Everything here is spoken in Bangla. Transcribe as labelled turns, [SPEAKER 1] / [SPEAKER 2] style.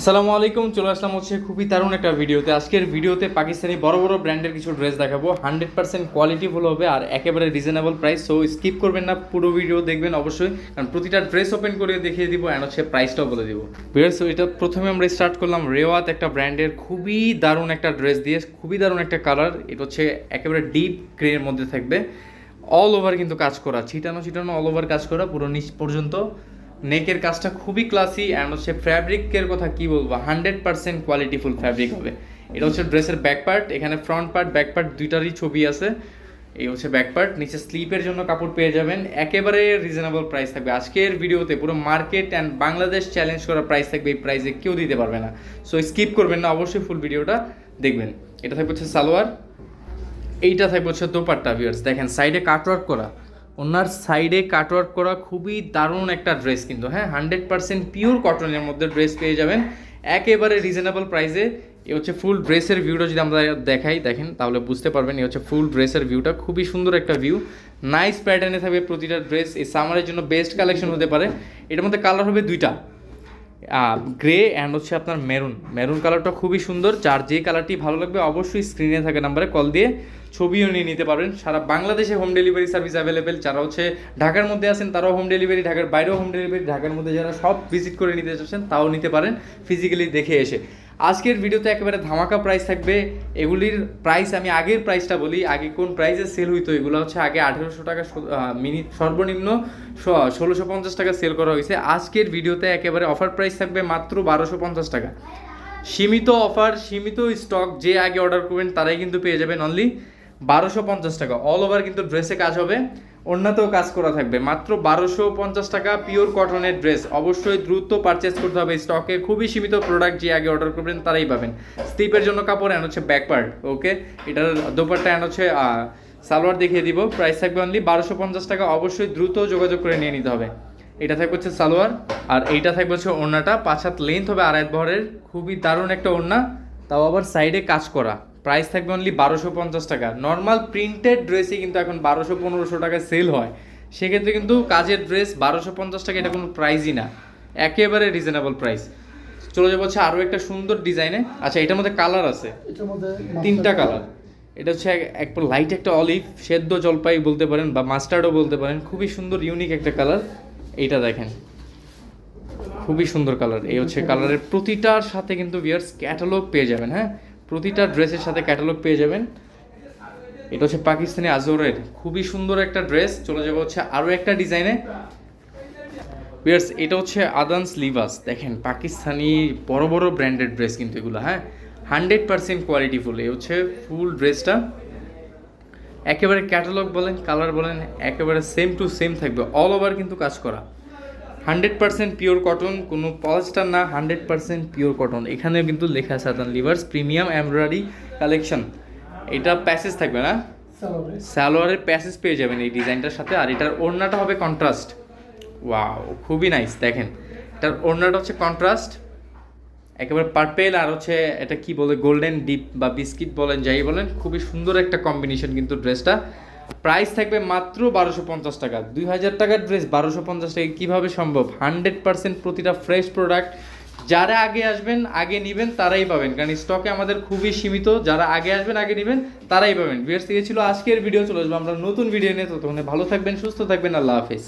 [SPEAKER 1] আসসালামু আলাইকুম, চলে আসলাম হচ্ছে খুবই দারুণ একটা ভিডিওতে। আজকের ভিডিওতে পাকিস্তানি বড় বড় ব্র্যান্ডের কিছু ড্রেস দেখাবো। হান্ড্রেড পার্সেন্ট কোয়ালিটি কোয়ালিটিফুল হবে আর একেবারে রিজনেবল প্রাইস সো স্কিপ করবেন না, পুরো ভিডিও দেখবেন অবশ্যই। কারণ প্রতিটা ড্রেস ওপেন করে দেখিয়ে দিব অ্যান্ড হচ্ছে প্রাইসটাও বলে দিব। সো এটা প্রথমে আমরা স্টার্ট করলাম রেওয়াত একটা ব্র্যান্ডের খুবই দারুণ একটা ড্রেস দিয়ে, খুবই দারুণ একটা কালার এটা হচ্ছে একেবারে ডিপ গ্রের মধ্যে থাকবে। অল ওভার কিন্তু কাজ করা, ছিটানো ছিটানো অল ওভার কাজ করা, পুরো নিচ পর্যন্ত। নেকের কাজটা খুবই ক্লাসি অ্যান্ড হচ্ছে ফ্যাব্রিকের কথা কি বলব? হান্ড্রেড পার্সেন্ট কোয়ালিটিফুল ফ্যাব্রিক হবে। এটা হচ্ছে ড্রেসের ব্যাক পার্ট এখানে ফ্রন্ট পার্ট ব্যাক পার্ট দুইটারই ছবি আছে। এই হচ্ছে ব্যাক পার্ট নিচে স্লিপের জন্য কাপড় পেয়ে যাবেন। একেবারে রিজনেবল প্রাইস থাকবে। আজকের ভিডিওতে পুরো মার্কেট অ্যান্ড বাংলাদেশ চ্যালেঞ্জ করা প্রাইস থাকবে, এই প্রাইসে কেউ দিতে পারবে না। সো স্কিপ করবেন না, অবশ্যই ফুল ভিডিওটা দেখবেন। এটা থাকবে হচ্ছে সালোয়ার, এইটা থাকবে হচ্ছে দোপাট্টা ভিউয়ার্স দেখেন সাইডে কাটওয়ার্ক করা। ওনার সাইডে কাটওয়ার্ক করা খুবই দারুণ একটা ড্রেস কিন্তু হ্যাঁ? হান্ড্রেড পার্সেন্ট পিওর কটনের মধ্যে ড্রেস পেয়ে যাবেন। একেবারে রিজনেবল প্রাইসে এ হচ্ছে ফুল ড্রেসের ভিউটা যদি আমরা দেখাই, দেখেন, তাহলে বুঝতে পারবেন, এ হচ্ছে ফুল ড্রেসের ভিউটা খুবই সুন্দর একটা ভিউ নাইস প্যাটার্নে থাকবে প্রতিটা ড্রেস এই সামারের জন্য বেস্ট কালেকশন হতে পারে। এটার মধ্যে কালার হবে দুইটা। গ্রে অ্যান্ড হচ্ছে আপনার মেরুন মেরুন কালারটা খুবই সুন্দর। যার যে কালারটি ভালো লাগবে অবশ্যই স্ক্রিনে থাকে নাম্বারে কল দিয়ে ছবিও নিয়ে নিতে পারবেন। সারা বাংলাদেশে হোম ডেলিভারি সার্ভিস অ্যাভেলেবেল যারা হচ্ছে ঢাকার মধ্যে আছেন, তারাও হোম ডেলিভারি ঢাকার বাইরেও হোম ডেলিভারি ঢাকার মধ্যে যারা সব ভিজিট করে নিতে চাচ্ছেন, তাও নিতে পারেন ফিজিক্যালি দেখে এসে। আজকের ভিডিওতে একেবারে ধামাকা প্রাইস থাকবে। এগুলির প্রাইস আমি আগের প্রাইসটা বলি, আগে কোন প্রাইসে সেল হইতো, এগুলো হচ্ছে আগে আঠেরোশো টাকা মিনিট সর্বনিম্ন ষোলোশো পঞ্চাশ টাকা সেল করা হয়েছে। আজকের ভিডিওতে একেবারে অফার প্রাইস থাকবে মাত্র বারোশো পঞ্চাশ টাকা। সীমিত অফার সীমিত স্টক যে আগে অর্ডার করবেন, তারাই কিন্তু পেয়ে যাবেন অনলি বারোশো পঞ্চাশ টাকা। অল ওভার কিন্তু ড্রেসে কাজ হবে অন্যতেও কাজ করা থাকবে। মাত্র বারোশো পঞ্চাশ টাকা পিওর কটনের ড্রেস অবশ্যই দ্রুত পারচেস করতে হবে। স্টকে খুবই সীমিত প্রোডাক্ট যে আগে অর্ডার করবেন, তারাই পাবেন। স্লিপের জন্য কাপড় অ্যান্ড হচ্ছে ব্যাক পার্ট ওকে এটার দোপারটা অ্যান্ড হচ্ছে সালোয়ার দেখিয়ে দিব। প্রাইস থাকবে অনলি বারোশো পঞ্চাশ টাকা। অবশ্যই দ্রুত যোগাযোগ করে নিয়ে নিতে হবে। এটা থাকবে হচ্ছে সালোয়ার। আর এইটা থাকবে হচ্ছে ওড়নাটা। পাঁচ হাত লেন্থ হবে আড়াই বহরের। খুবই দারুণ একটা ওড়না। তাও আবার সাইডে কাজ করা। প্রাইস থাকবে অনলি বারোশো পঞ্চাশ টাকা। নর্মাল প্রিন্টেড ড্রেসই কিন্তু এখন বারোশো পনেরোশো টাকা সেল হয়। সেক্ষেত্রে কিন্তু কাজের ড্রেস বারোশো পঞ্চাশ টাকা এটা কোনো প্রাইসই না। একেবারে রিজনেবল প্রাইস চলে যাব হচ্ছে আরও একটা সুন্দর ডিজাইনে আচ্ছা এটার মধ্যে কালার আছে। তিনটা কালার এটা হচ্ছে এক- এক লাইট একটা অলিভ সেদ্ধ জলপাই বলতে পারেন বা মাস্টার্ডও বলতে পারেন। খুবই সুন্দর ইউনিক একটা কালার এইটা দেখেন। খুবই সুন্দর কালার এই হচ্ছে কালারের প্রতিটার সাথে কিন্তু বিয়ার্স ক্যাটালগ পেয়ে যাবেন হ্যাঁ? প্রতিটা ড্রেসের সাথে ক্যাটালগ পেয়ে যাবেন। এটা হচ্ছে পাকিস্তানি আজরের খুবই সুন্দর একটা ড্রেস। চলে যাব হচ্ছে আরও একটা ডিজাইনে। বিয়ার্স, এটা হচ্ছে আদান্স লিভাস। দেখেন, পাকিস্তানি বড় বড় ব্র্যান্ডেড ড্রেস কিন্তু এগুলো হ্যাঁ? হান্ড্রেড পার্সেন্ট কোয়ালিটিফুল, এই হচ্ছে ফুল ড্রেসটা। একেবারে ক্যাটালগ বলেন, কালার বলেন, একেবারে সেম টু সেম থাকবে অল ওভার কিন্তু কাজ করা। হান্ড্রেড পার্সেন্ট পিওর কটন কোনো পলিস্টার না হান্ড্রেড পার্সেন্ট পিওর কটন এখানেও কিন্তু লেখা আছে আদান লিভার্স প্রিমিয়াম এমব্রয়ডারি কালেকশন এটা প্যাসেজ থাকবে না?
[SPEAKER 2] সালোয়ারে
[SPEAKER 1] সালোয়ারের প্যাসেজ পেয়ে যাবেন এই ডিজাইনটার সাথে। আর এটার ওড়নাটা হবে কন্ট্রাস্ট ওয়াও খুবই নাইস দেখেন। এটার ওড়নাটা হচ্ছে কন্ট্রাস্ট একেবারে পার্পেল আর হচ্ছে এটা কি বলে গোল্ডেন ডিপ বা বিস্কিট বলেন যাই বলেন খুবই সুন্দর একটা কম্বিনেশন কিন্তু ড্রেসটা প্রাইস থাকবে মাত্র বারোশো পঞ্চাশ টাকা। দুই হাজার টাকার ড্রেস বারোশো পঞ্চাশ টাকা, কীভাবে সম্ভব? হান্ড্রেড পার্সেন্ট প্রতিটা ফ্রেশ প্রোডাক্ট। যারা আগে আসবেন, আগে নেবেন, তারাই পাবেন। কারণ স্টকে আমাদের খুবই সীমিত। যারা আগে আসবেন, আগে নেবেন, তারাই পাবেন। বিয়ার্স থেকে ছিল আজকের ভিডিও। চলে আসব আমরা নতুন ভিডিও নিয়ে। ততক্ষণে ভালো থাকবেন, সুস্থ থাকবেন। আল্লাহ হাফিজ।